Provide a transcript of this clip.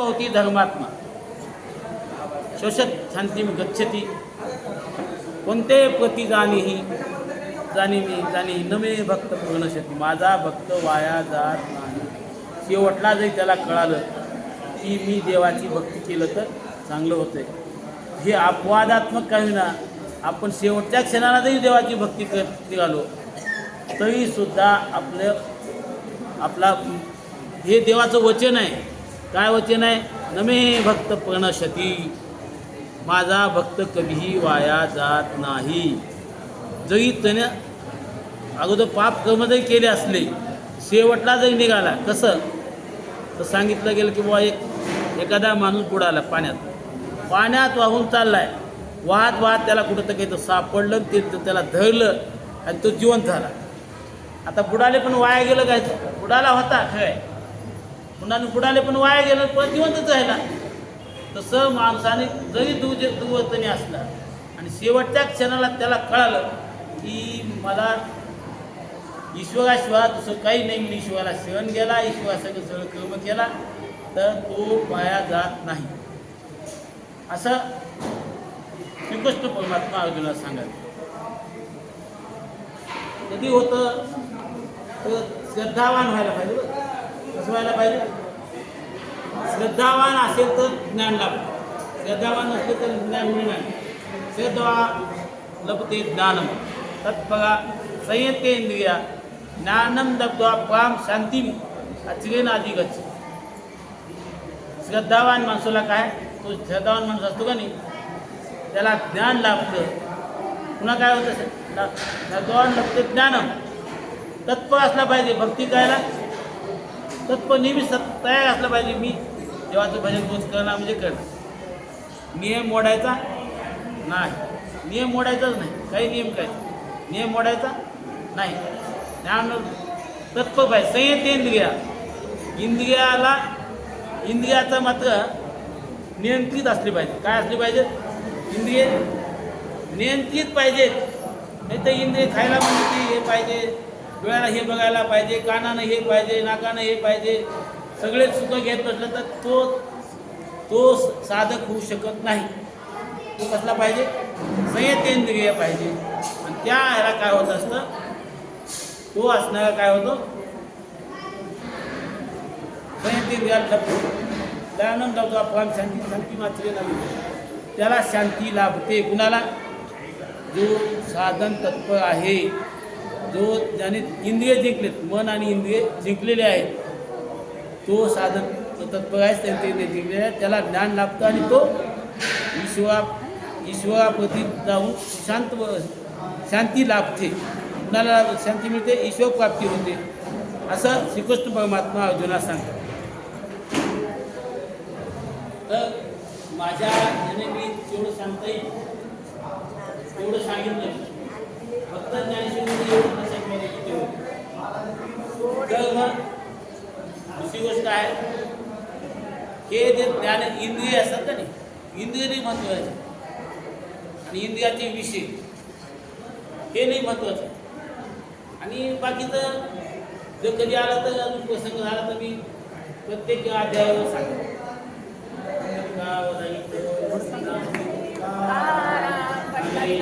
भवती धर्मात्मा. शोषत शांती गच्छती. कोणते प्रती जाणीही जाणीवी जाणी नमे भक्त प्रणशती माझा भक्त वाया जात नाही. शेवटला जरी त्याला कळालं की मी देवाची भक्ती केलं तर चांगलं होतंय. हे अपवादात्मक काही ना आपण शेवटच्या क्षणाला जरी देवाची भक्ती करत निघालो तरीसुद्धा आपलं आपला हे देवाचं वचन आहे. काय वचन आहे? नमे भक्त प्रणशती. माझा भक्त कधीही वाया जात नाही. जरी त्याने अगोदर पाप कर्म जरी केले असले शेवटला जरी निघाला कसं? तर सांगितलं गेलं की बुवा एक एखादा माणूस बुडाला पाण्यात. पाण्यात वाहून चाललाय. वाहत वाहत त्याला कुठं तर काही तर सापडलं ते त्याला धरलं आणि तो जिवंत झाला. आता बुडाले पण वाया गेलं काय? बुडाला होता काय पुन्हा बुडाले पण वाया गेलं पण जिवंतच राहिला. तसं माणसाने जरी दुज दुवर्तनी असला आणि शेवटच्या क्षणाला त्याला कळालं की मला ईश्वराशिवाय दुसरं काही नाही. मी ईश्वराला शरण गेला ईश्वरासंग सगळं कर्म केला तर तो वाया जात नाही. असं श्रीकृष्ण परमात्मा अर्जुनाला सांगायचं कधी होतं? तर श्रद्धावान व्हायला पाहिजे बरं. व्हायला पाहिजे. श्रद्धावान असेल तर ज्ञान लाभ. श्रद्धावान नसले तर ज्ञान मिळणार श्रद्धा लभते ज्ञानम. तत्परा संयतेंद्रिया ज्ञानम दब्ध्वा पाम शांती अचिरेन आधी गच श्रद्धावान माणसाला काय? तो श्रद्धावान माणूस असतो का नाही? त्याला ज्ञान लाभतं. पुन्हा काय होतं? श्रद्धावान लभते ज्ञानम. तत्पर असला पाहिजे. भक्ती करायला तत्पर नेहमी सत तयार असलं पाहिजे. मी देवाचं भजन रोज करणं म्हणजे करणं. नियम मोडायचा नाही. नियम मोडायचाच नाही. काही नियम काय? नियम मोडायचा नाही. ज्ञान तत्पर पाहिजे संयत इंद्रिया. इंद्रियाला इंद्रियाचं मात्र नियंत्रित असली पाहिजे. काय असली पाहिजे? इंद्रिय. नियंत्रित पाहिजेत. नाही तर इंद्रिय खायला म्हणजे की हे पाहिजे. डोळ्याला हे बघायला पाहिजे कानानं हे पाहिजे नाकानं हे पाहिजे सगळे सुख घेत असलं तर तो तो साधक होऊ शकत नाही. तो कसला पाहिजे? संयतेंद्रिय पाहिजे. आणि त्या ह्याला काय होत असतं? तो असणारा काय होतो? संयतेंद्रियाला लपतो दयानंद लावतो आपण शांती शांती मात्र त्याला शांती लाभते. कुणाला? जो साधन तत्पर आहे. जो ज्याने इंद्रिय जिंकलेत मन आणि इंद्रिय जिंकलेले आहेत तो साधन तत्पर आहेच त्यांचे इंद्रिय जिंकलेले आहेत. त्याला ज्ञान लाभतं आणि तो ईश्वरा ईश्वराप्रती जाऊन शांत व- शांती लाभते. कुणाला शांती मिळते? ईश्वर प्राप्ती होते. असं श्रीकृष्ण परमात्मा अर्जुना सांगतात. तर माझ्या ह्याने मी जेवढं सांगता येईल तेवढं सांगितलं फक्त हे जे ज्ञान इंद्रिय असतात का नाही इंद्रिय नाही महत्त्वाचे आणि इंद्रियाचे विषय हे नाही महत्वाचं आणि बाकीचं जर कधी आला तर अजून प्रसंग झाला तर मी प्रत्येक अध्यायावर सांगतो जय